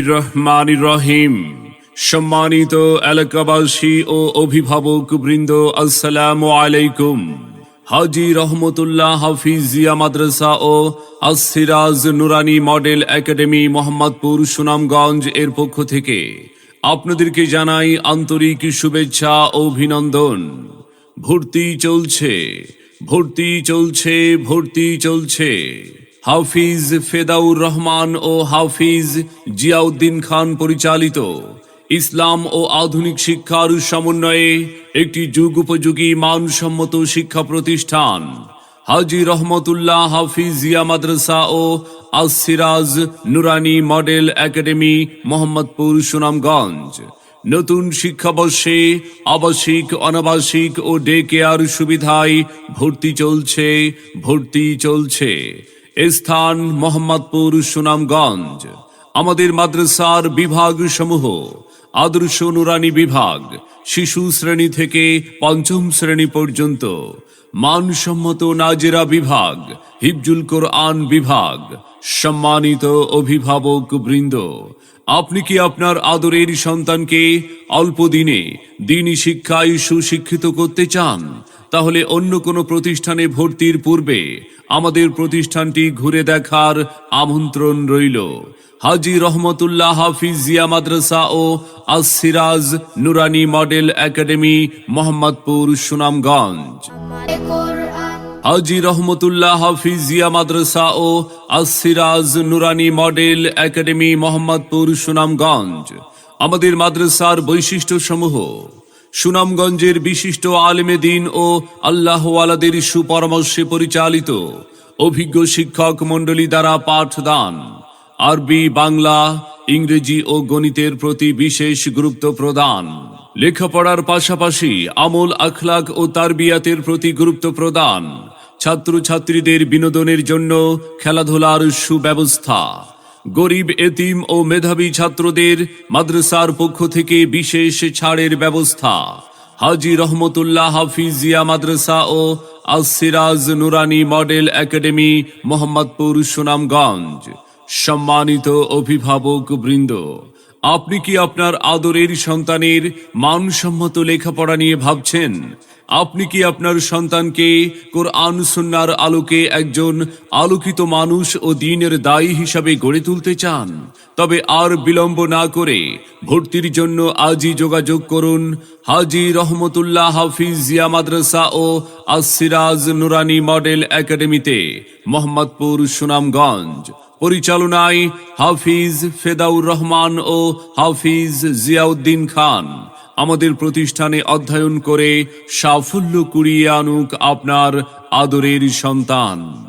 রহমান রহিম সম্মানিত এলাকাবাসী ও অভিভাবক বৃন্দ, আসসালামু আলাইকুম। হাজি রহমতুল্লাহ হাফিজিয়া মাদ্রাসা ও আসিরাজ নুরানি মডেল একাডেমি মোহাম্মদপুর সুনামগঞ্জ এর পক্ষ থেকে আপনাদেরকে জানাই আন্তরিক শুভেচ্ছা ও অভিনন্দন। ভর্তি চলছে ভর্তি চলছে ভর্তি চলছে। হাফিজ ফেদাউর রহমান ও হাফিজ জিয়াউদ্দিন খান পরিচালিত ইসলাম ও আধুনিক শিক্ষার সমন্বয়ে একটি যুগ উপযোগী মানসম্মত শিক্ষা প্রতিষ্ঠান। হাজি রহমতুল্লাহ হাফিজ জিয়া মাদ্রাসা ও আসিরাজ নুরানি মডেল একাডেমি, মোহাম্মদপুর, সুনামগঞ্জ। নতুন শিক্ষাবর্ষে আবাসিক, অনাবাসিক ও ডে কেয়ার সুবিধায় ভর্তি চলছে ভর্তি চলছে। স্থান মোহাম্মদপুর সুনামগঞ্জ। আমাদের মাদ্রাসার বিভাগ সমূহ আদর্শ নুরানি বিভাগ, শিশু শ্রেণি থেকে পঞ্চম শ্রেণি পর্যন্ত, মানসম্মত নাজেরা বিভাগ, হিফজুল কোরআন বিভাগ, সম্মানিত অভিভাবক বৃন্দ, আপনি কি আপনার আদরের সন্তানকে অল্প দিনে দিনই শিক্ষায় সুশিক্ষিত করতে চান? তাহলে অন্য কোনো প্রতিষ্ঠানে ভর্তির পূর্বে আমাদের প্রতিষ্ঠানটি ঘুরে দেখার আমন্ত্রণ রইল। হাজি রহমতুল্লাহ হাফিজ জিয়া মাদ্রাসা ও আসিরাজ নুরানি মডেল একাডেমি, মোহাম্মদপুর, সুনামগঞ্জ। হাজি রহমতুল্লাহ হাফিজ জিয়া মাদ্রাসা ও আসিরাজ নুরানি মডেল একাডেমি, মোহাম্মদপুর, সুনামগঞ্জ। আমাদের মাদ্রাসার বৈশিষ্ট্য সমূহ সুনামগঞ্জের বিশিষ্ট আলেমে দিন ও আল্লাহওয়ালাদের সুপরামর্শে পরিচালিত অভিজ্ঞ শিক্ষক মণ্ডলী দ্বারা পাঠদান। আরবি, বাংলা, ইংরেজি ও গণিতের প্রতি বিশেষ গুরুত্ব প্রদান। লেখাপড়ার পাশাপাশি আমল, আখলাক ও তারবিয়াতের প্রতি গুরুত্ব প্রদান। ছাত্রছাত্রীদের বিনোদনের জন্য খেলাধুলার সুব্যবস্থা। গরিব, এতিম ও মেধাবী ছাত্রদের মাদ্রাসার পক্ষ থেকে বিশেষ ছাড়ের ব্যবস্থা। হাজি রহমতুল্লাহ হাফিজিয়া মাদ্রাসা ও আসিরাজ নুরানি মডেল একাডেমি, মোহাম্মদপুর, সুনামগঞ্জ। সম্মানিত অভিভাবক বৃন্দ আপনি কি আপনার আদরের সন্তানের মানসম্মত লেখাপড়া নিয়ে ভাবছেন? আপনি কি আপনার সন্তানকে কোরআন সুন্নার আলোকে একজন আলোকিত মানুষ ও দিনের দায়ী হিসাবে গড়ে তুলতে চান? তবে আর বিলম্ব না করে ভর্তির জন্য আজই যোগাযোগ করুন হাজি রহমতুল্লাহ হাফিজ জিয়া মাদ্রাসা ও আসিরাজ নুরানি মডেল একাডেমিতে, মোহাম্মদপুর সুনামগঞ্জ। পরিচালনায় হাফিজ ফেদাউর রহমান ও হাফিজ জিয়াউদ্দিন খান। আমাদের প্রতিষ্ঠানে অধ্যয়ন করে সাফল্য কুড়িয়ে আনুক আপনার আদরের সন্তান।